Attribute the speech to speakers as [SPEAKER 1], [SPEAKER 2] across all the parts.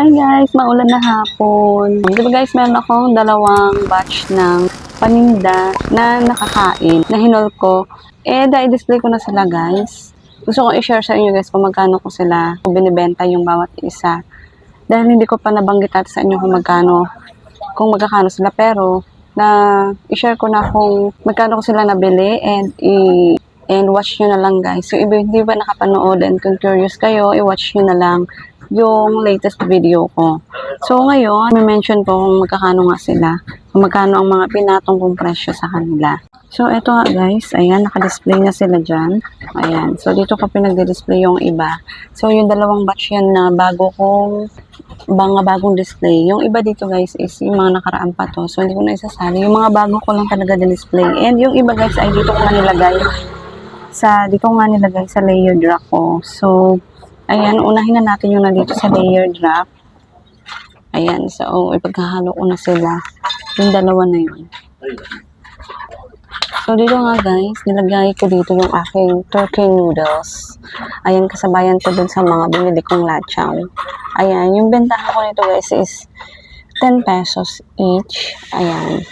[SPEAKER 1] Hi guys, maulan na hapon. Di ba guys, meron akong dalawang batch ng paninda na nakakain, na hinol ko. Eh, dahil-display ko na sila guys. Gusto ko i-share sa inyo guys kung magkano ko sila, kung binibenta yung bawat isa. Dahil hindi ko pa nabanggit at sa inyo kung magkano, kung magkakano sila. Pero, na i-share ko na kung magkano ko sila nabili and i and watch nyo na lang guys. Yung iba hindi pa nakapanood and kung curious kayo, i-watch nyo na lang yung latest video ko. So ngayon, may mention ko kung magkakano nga sila, kung magkano ang mga pinatong kong presyo sa kanila. So eto nga guys, ayan, naka-display na sila dyan. Ayan, so dito ko pinag-display yung iba. So yung dalawang batch yan na bago kong mga bagong display. Yung iba dito guys is yung mga nakaraan pa to. So hindi ko na isasali. Yung mga bago ko lang talaga display. And yung iba guys ay dito ko na nilagay sa dito ko nga nilagay sa layer drop ko. So ayan, unahin na natin yung nandito sa layer drop. Ayan, so ipagkahalo ko na sila. Yung dalawa na yun. So, dito nga guys, nilagay ko dito yung aking turkey noodles. Ayan, kasabayan to dun sa mga binili kong lachaw. Ayan, yung bentahan ko nito guys is 10 pesos each. Ayan.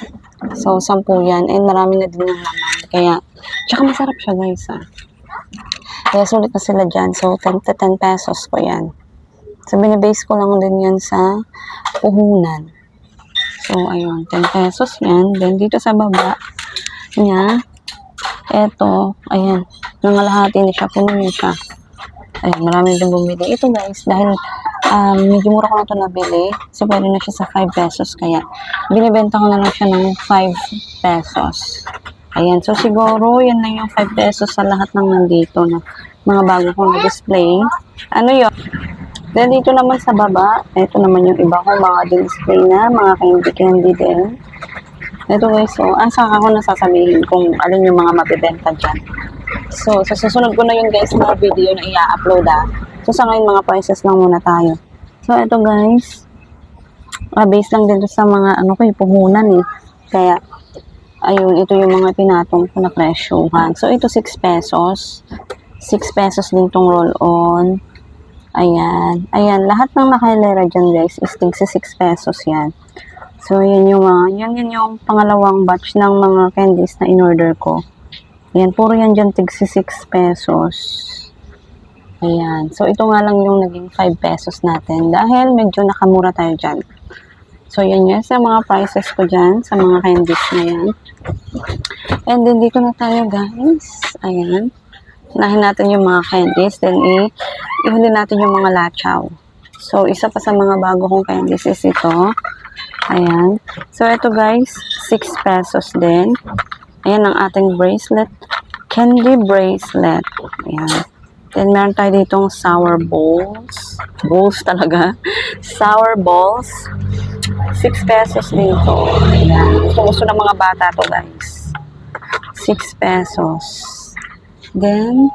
[SPEAKER 1] So, 10 yan. And marami na din yung laman. Kaya, tsaka masarap siya guys ah. Kaya sulit na sila dyan. So, 10 to 10 pesos ko yan. So, binibase ko lang din yan sa puhunan. So, ayun, 10 pesos yan. Then, dito sa baba niya, eto, ayan, nangalahati na siya, puno niya siya. Ayan, marami din bumili. Ito guys, dahil um, medyo mura ko na ito nabili, so pwede na siya sa 5 pesos, kaya binibenta ko na lang siya ng 5 pesos. Ayan, so siguro, yan lang yung 5 pesos sa lahat ng nandito na mga bago kong na-display. Ano yun? Then dito naman sa baba, ito naman yung iba kong mga display na, mga candy-candy din. Ito guys, so, ang saka ko nasasabihin kung alin yung mga mabibenta dyan. So, sa susunod ko na yun guys, mga video na i-upload ah. So, sa ngayon mga prices lang muna tayo. So, ito guys, ah, based lang din sa mga ano ko, yung puhunan eh. Kaya, ayun, ito yung mga pinatong ko na presyuhan. So, ito 6 pesos. 6 pesos din tong roll-on. Ayan. Ayan, lahat ng nakahilera dyan guys is tig sa 6 pesos yan. So, yan yung mga, yan, yan yung pangalawang batch ng mga candies na in-order ko. Ayan, puro yan dyan tig sa 6 pesos. Ayan. So, ito nga lang yung naging 5 pesos natin dahil medyo nakamura tayo dyan. So, yan yan sa mga prices ko dyan, sa mga candies na yan. And then, dito na tayo guys. Ayan. Unahin natin yung mga candies. Then, i- ihuli natin yung mga lachaw. So, isa pa sa mga bago kong candies is ito. Ayan. So, ito guys, 6 pesos din. Ayan ang ating bracelet. Candy bracelet. Ayan. Then, meron tayo ditong sour balls. Balls talaga. Sour balls. 6 pesos din to. Ayan. Gusto, gusto ng mga bata to guys. 6 pesos. Then,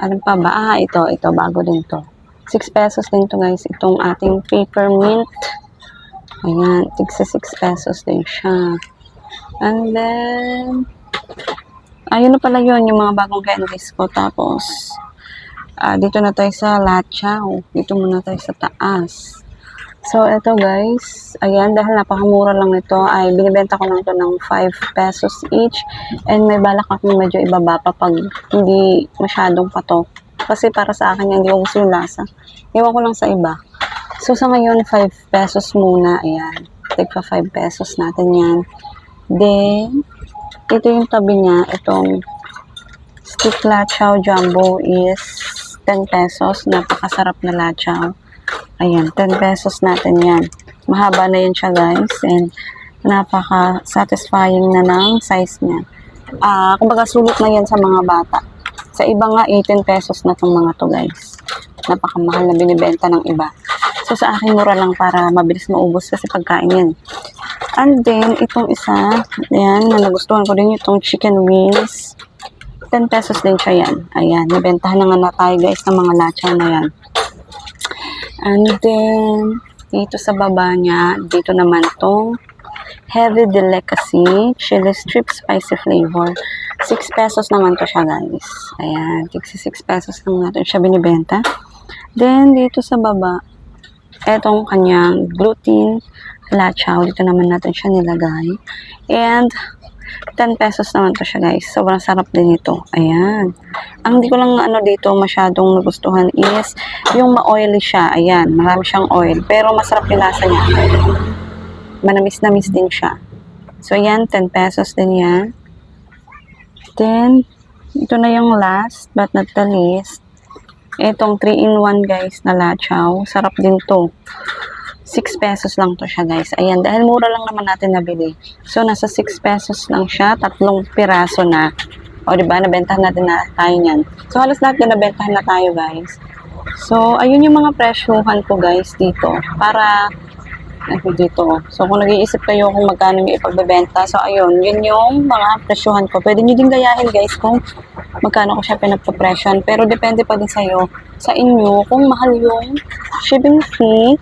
[SPEAKER 1] ano pa ba? Ah, ito. Ito, bago din to. 6 pesos din to guys. Itong ating peppermint. Ayan, tigsa 6 pesos din siya. And then, ayun na pala yun, yung mga bagong candies ko. Tapos, ah, dito na tayo sa lachaw. Dito muna tayo sa taas. So, ito guys, ayan, dahil napakamura lang nito, ay binibenta ko lang ito ng 5 pesos each. And may balak akong medyo ibaba pa pag hindi masyadong patok. Kasi para sa akin, hindi ko gusto yung lasa. Iwan ko lang sa iba. So, sa ngayon, 5 pesos muna. Ayan. Take pa 5 pesos natin yan. Then, ito yung tabi niya. Itong stick lachaw jumbo is 10 pesos. Napakasarap na lachaw. Ayan, 10 pesos natin yan. Mahaba na yan siya, guys. And, napaka-satisfying na ng size niya. Ah, kumbaga sulit na yan sa mga bata. Sa iba nga, 18 pesos na tong mga to, guys. Napakamahal na binibenta ng iba. So, sa akin, mura lang para mabilis maubos kasi pagkain yan. And then, itong isa, ayan, na nagustuhan ko din itong chicken wings. 10 pesos din siya yan. Ayan, nabentahan na nga na tayo guys ng mga lacha na yan. And then, dito sa baba niya, dito naman tong heavy delicacy chili strip spicy flavor. 6 pesos naman to siya guys. Ayan, 6 pesos naman natin siya binibenta. Then, dito sa baba, etong kanyang gluten lachaw. Dito naman natin siya nilagay. And 10 pesos naman to siya guys. Sobrang sarap din ito. Ayan. Ang hindi ko lang ano dito masyadong nagustuhan is yung ma-oily siya. Ayan. Marami siyang oil. Pero masarap yung lasa niya. Manamis-namis din siya. So ayan, 10 pesos din yan. Then, ito na yung last but not the least. Itong 3-in-1 guys na lachaw. Sarap din to. 6 pesos lang to siya guys. Ayan, dahil mura lang naman natin nabili. So, nasa 6 pesos lang siya. Tatlong piraso na. O, di ba? Nabentahan natin na tayo niyan. So, halos lahat na nabentahan na tayo guys. So, ayun yung mga presyohan ko guys dito. Para ano dito. So, kung nag-iisip kayo kung magkano yung ipagbebenta, so, ayun, yun yung mga presyohan ko. Pwede nyo din gayahin, guys, kung magkano ko siya pinagpapresyon. Pero, depende pa din sa'yo, sa inyo, kung mahal yung shipping fee,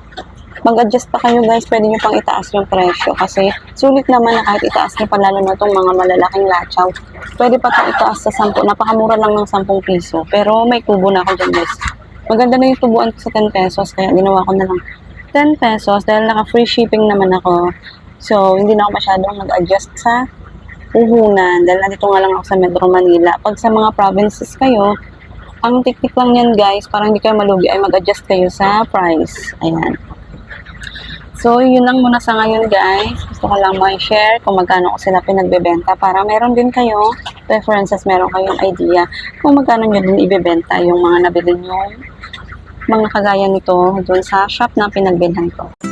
[SPEAKER 1] mag-adjust pa kayo, guys. Pwede nyo pang itaas yung presyo. Kasi, sulit naman na kahit itaas nyo pa, lalo na itong mga malalaking lachaw. Pwede pa ito itaas sa 10. Napakamura lang ng 10 piso. Pero, may tubo na ako dyan, guys. Maganda na yung tubuan ko sa 10 pesos, kaya ginawa ko na lang 10 pesos dahil naka-free shipping naman ako. So, hindi na ako masyadong nag-adjust sa puhunan dahil nandito nga lang ako sa Metro Manila. Pag sa mga provinces kayo, ang tiktik lang yan guys, para hindi kayo malugi, ay mag-adjust kayo sa price. Ayan. So, yun lang muna sa ngayon guys. Gusto ko lang ma-share kung magkano ko sila pinagbebenta para meron din kayo references, meron kayong idea kung magkano nyo din ibebenta yung mga nabili nyo mga kagaya nito doon sa shop na pinagbilhan ko.